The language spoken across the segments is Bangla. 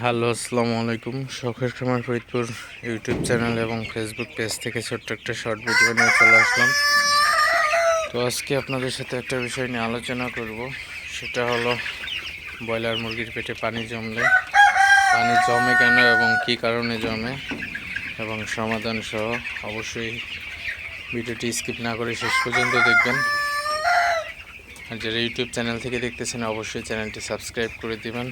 হ্যালো, আসসালামু আলাইকুম। শখের খামার ফরিদপুর ইউটিউব চ্যানেল এবং ফেসবুক পেজ থেকে ছোট্ট একটা শর্ট ভিডিও নিয়ে চলে আসলাম। তো আজকে আপনাদের সাথে একটা বিষয় নিয়ে আলোচনা করব। সেটা হলো ব্রয়লার মুরগির পেটে পানি জমলে। পানি জমে কেন এবং কী কারণে জমে এবং সমাধান সহ অবশ্যই ভিডিওটি স্কিপ না করে শেষ পর্যন্ত দেখবেন। আর যারা ইউটিউব চ্যানেল থেকে দেখতেছেন, অবশ্যই চ্যানেলটি সাবস্ক্রাইব করে দিবেন।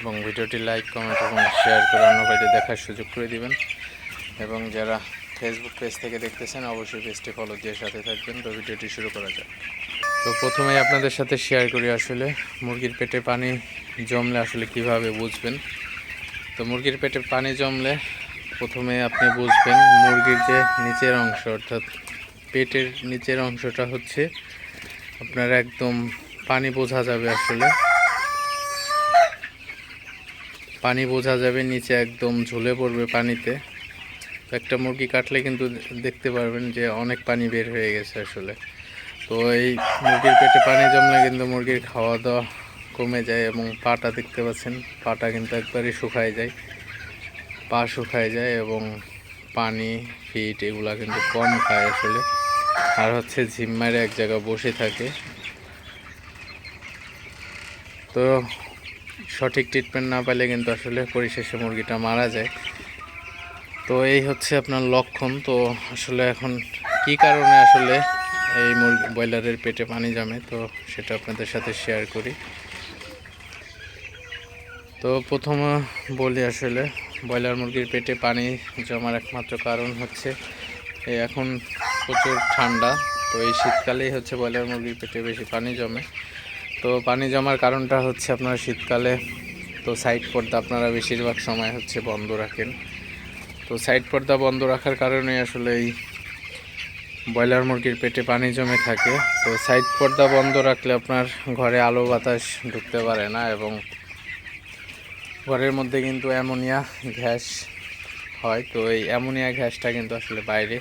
এবং ভিডিওটি লাইক কমেন্ট এবং শেয়ার করে অন্য বাইরে দেখার সুযোগ করে দিবেন। এবং যারা ফেসবুক পেজ থেকে দেখতেছেন, অবশ্যই পেজটি ফলো দিয়ে সাথে থাকবেন। তো ভিডিওটি শুরু করা যাক। তো প্রথমেই আপনাদের সাথে শেয়ার করি আসলে মুরগির পেটে পানি জমলে আসলে কীভাবে বুঝবেন? তো মুরগির পেটে পানি জমলে প্রথমে আপনি বুঝবেন মুরগির যে নিচের অংশ, অর্থাৎ পেটের নিচের অংশটা হচ্ছে আপনার একদম পানি বোঝা যাবে আসলে। পানি বোঝা যাবে, নিচে একদম ঝুলে পড়বে পানিতে। একটা মুরগি কাটলে কিন্তু দেখতে পারবেন যে অনেক পানি বের হয়ে গেছে আসলে। তো এই মুরগির পেটে পানি জমলে কিন্তু মুরগির খাওয়া দাওয়া কমে যায় এবং পাটা দেখতে পাচ্ছেন, পাটা কিন্তু একবারই শুকায় যায়। পা শুকায় যায় এবং পানি, ফিট এগুলা কিন্তু কম খায় আসলে। আর হচ্ছে ঝিম এক জায়গায় বসে থাকে। তো সঠিক ট্রিটমেন্ট না পাইলে কিন্তু আসলে পরিশেষে মুরগিটা মারা যায়। তো এই হচ্ছে আপনার লক্ষণ। তো আসলে এখন কি কারণে আসলে এই মুরগি ব্রয়লারের পেটে পানি জমে, তো সেটা আপনাদের সাথে শেয়ার করি। তো প্রথমে বলি আসলে, ব্রয়লার মুরগির পেটে পানি জমার একমাত্র কারণ হচ্ছে এখন প্রচুর ঠান্ডা। তো এই শীতকালেই হচ্ছে ব্রয়লার মুরগির পেটে বেশি পানি জমে। তো পানি জমার কারণটা হচ্ছে আপনার শীতকালে তো সাইড পর্দা আপনারা বেশিরভাগ সময় হচ্ছে বন্ধ রাখেন। তো সাইড পর্দা বন্ধ রাখার কারণে আসলে এই ব্রয়লার মুরগির পেটে পানি জমে থাকে। তো সাইড পর্দা বন্ধ রাখলে আপনার ঘরে আলো বাতাস ঢুকতে পারে না এবং ঘরের মধ্যে কিন্তু অ্যামোনিয়া গ্যাস হয়। তো এই অ্যামোনিয়া গ্যাসটা কিন্তু আসলে বাইরে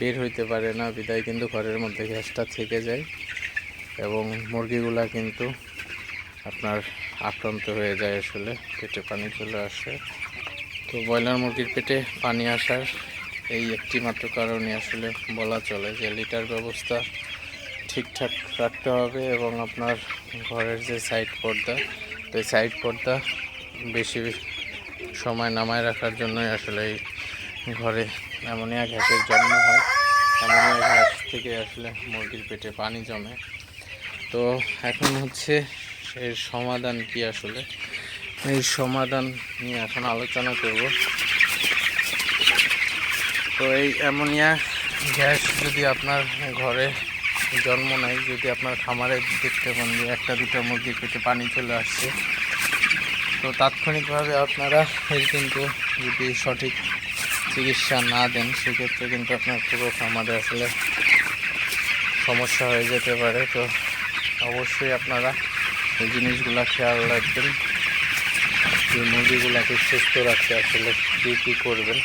বের হইতে পারে না, বিদায় কিন্তু ঘরের মধ্যে গ্যাসটা থেকে যায়। এবং মুরগিগুলা কিন্তু আপনার আক্রান্ত হয়ে যায় আসলে, পেটে পানি চলে আসে। তো ব্রয়লার মুরগির পেটে পানি আসার এই একটি মাত্র কারণে আসলে বলা চলে যে লিটার ব্যবস্থা ঠিকঠাক রাখতে হবে এবং আপনার ঘরের যে সাইড পর্দা তো সাইড পর্দা বেশি সময় নামায় রাখার জন্যই আসলে এই ঘরে অ্যামোনিয়া গ্যাসের জন্ম হয়। অ্যামোনিয়া গ্যাস থেকে আসলে মুরগির পেটে পানি জমে। তো এখন হচ্ছে এর সমাধান কি আসলে? এই সমাধান নিয়ে এখন আলোচনা করব। তো এই অ্যামোনিয়া গ্যাস যদি আপনার ঘরে জন্ম নেয়, যদি আপনার খামারে দেখতে পান যে একটা, দুটো মুরগির পেটে পানি চলে আসছে, তো তাৎক্ষণিকভাবে আপনারা এর কিন্তু যদি সঠিক চিকিৎসা না দেন, সেক্ষেত্রে কিন্তু আপনার পুরো খামারে আসলে সমস্যা হয়ে যেতে পারে। তো অবশ্যই আপনারা এই জিনিসগুলো খেয়াল রাখবেন। যে মুরগিগুলোকে সুস্থ রাখতে আসলে কী কী করবেন।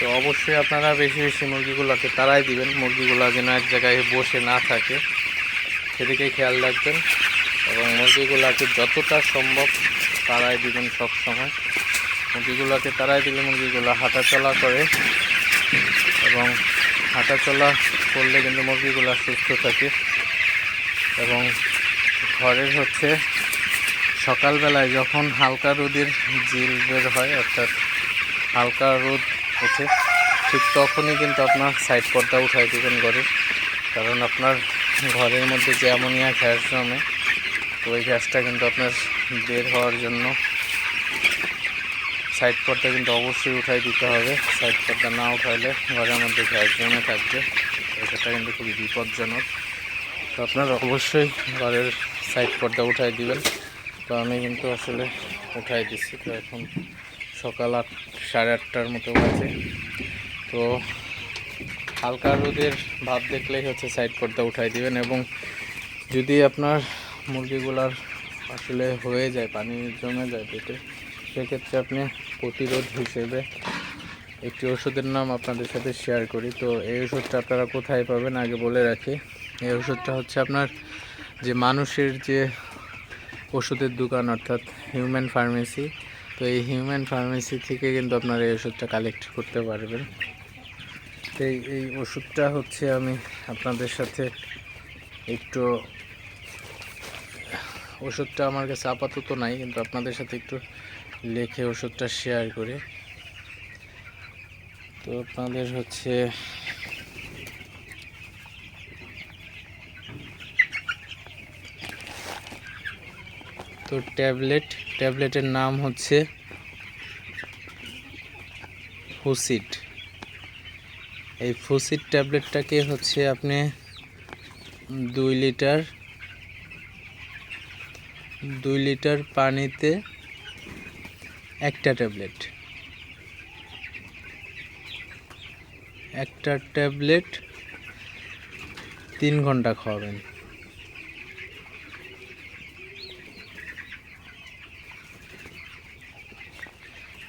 তো অবশ্যই আপনারা বেশি বেশি মুরগিগুলোকে তাড়াই দিবেন। মুরগিগুলো যেন এক জায়গায় বসে না থাকে। সেদিকে খেয়াল রাখবেন এবং মুরগিগুলোকে যতটা সম্ভব তাড়াই দিবেন সব সময়। মুরগিগুলোকে তাড়াই দিলে মুরগিগুলো হাঁটাচলা করে এবং হাঁটাচলা করলে কিন্তু মুরগিগুলো সুস্থ থাকে। এবং ঘরের হচ্ছে সকালবেলায় যখন হালকা রোদের জিল বের হয়, অর্থাৎ হালকা রোদ ওঠে, ঠিক তখনই কিন্তু আপনার সাইড পর্দা উঠাই দেবেন ঘরের কারণ আপনার ঘরের মধ্যে যে অ্যামোনিয়া গ্যাস জমে, তো ওই গ্যাসটা কিন্তু আপনার বের হওয়ার জন্য সাইড পর্দা কিন্তু অবশ্যই উঠাই দিতে হবে। সাইড পর্দা না উঠাইলে ঘরের মধ্যে গ্যাস জমে থাকবে। এটা কিন্তু খুবই বিপজ্জনক। তো আপনারা অবশ্যই ঘরের সাইড পর্দা উঠাই দিবেন। তো আমি কিন্তু আসলে উঠাই দিচ্ছি তো এখন সকাল আট, সাড়ে আটটার মতো বাজে। তো হালকা রোদের ভাব দেখলেই হচ্ছে সাইড পর্দা উঠাই দিবেন এবং যদি আপনার মুরগিগুলার আসলে হয়ে যায়, পানি জমে যায় পেটে, সেক্ষেত্রে আপনি প্রতিরোধ হিসেবে একটি ওষুধের নাম আপনাদের সাথে শেয়ার করি। তো এই ওষুধটা আপনারা কোথায় পাবেন আগে বলে রাখি। এই ওষুধটা হচ্ছে আপনার যে মানুষের যে ওষুধের দোকান, অর্থাৎ হিউম্যান ফার্মেসি তো এই হিউম্যান ফার্মেসি থেকে কিন্তু আপনারা এই ওষুধটা কালেক্ট করতে পারবেন। তো এই ওষুধটা হচ্ছে আমি আপনাদের সাথে একটু, ওষুধটা আমার কাছে আপাতত নাই, কিন্তু আপনাদের সাথে একটু লেখে ওষুধটা শেয়ার করি। তো আপনাদের হচ্ছে তো ট্যাবলেট, ট্যাবলেটের নাম হচ্ছে ফুসিড এই ফুসিড ট্যাবলেটটাকে হচ্ছে আপনি দুই লিটার দুই লিটার পানিতে একটা ট্যাবলেট। একটা ট্যাবলেট তিন ঘণ্টা খাওয়াবেন।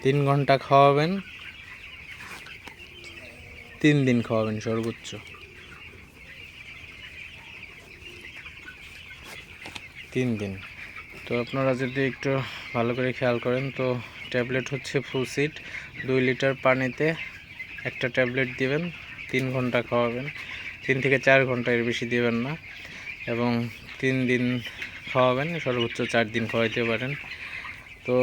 তিন ঘণ্টা খাওয়াবেন। তিন দিন খাওয়াবেন সর্বোচ্চ। তিন দিন। তো আপনারা যদি একটু ভালো করে খেয়াল করেন, তো ট্যাবলেট হচ্ছে ফুলসিড দুই লিটার পানিতে একটা ট্যাবলেট দিবেন, তিন ঘণ্টা খাওয়াবেন। তিন থেকে চার ঘণ্টা এর বেশি দিবেন না। এবং তিন দিন খাওয়াবেন, সর্বোচ্চ চার দিন খাওয়াইতে পারেন। তো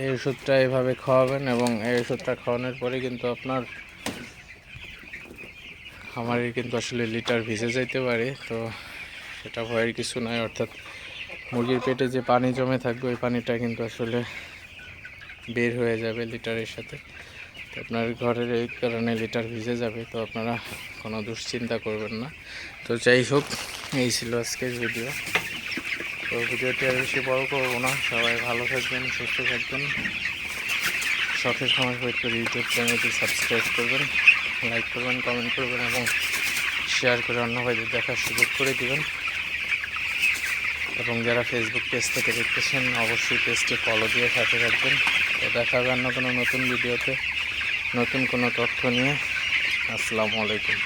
এই ওষুধটা এভাবে খাওয়াবেন এবং এই ওষুধটা খাওয়ানোর পরে কিন্তু আপনার খামারের কিন্তু আসলে লিটার ভিজে যাইতে পারে। তো সেটা ভয়ের কিছু নয় অর্থাৎ মুরগির পেটে যে পানি জমে থাকবে, ওই পানিটা কিন্তু আসলে বের হয়ে যাবে লিটারের সাথে। তো আপনার ঘরের এই কারণে লিটার ভিজে যাবে, তো আপনারা কোনো দুশ্চিন্তা করবেন না। তো যাই হোক, এই ছিল আজকের ভিডিও তো ভিডিওটি আর বেশি বড় করব না। সবাই ভালো থাকবেন, সুস্থ থাকবেন। শখের সময় করে ইউটিউব চ্যানেলটি সাবস্ক্রাইব করবেন লাইক করবেন কমেন্ট করবেন এবং শেয়ার করে অন্য ভাইদের দেখার সুযোগ করে দিবেন। এবং যারা ফেসবুক পেজ থেকে দেখতেছেন, অবশ্যই পেজটি ফলো দিয়ে সাথে রাখবেন তো দেখা হবে অন্য কোনো নতুন ভিডিওতে নতুন কোনো তথ্য নিয়ে। আসসালামু আলাইকুম।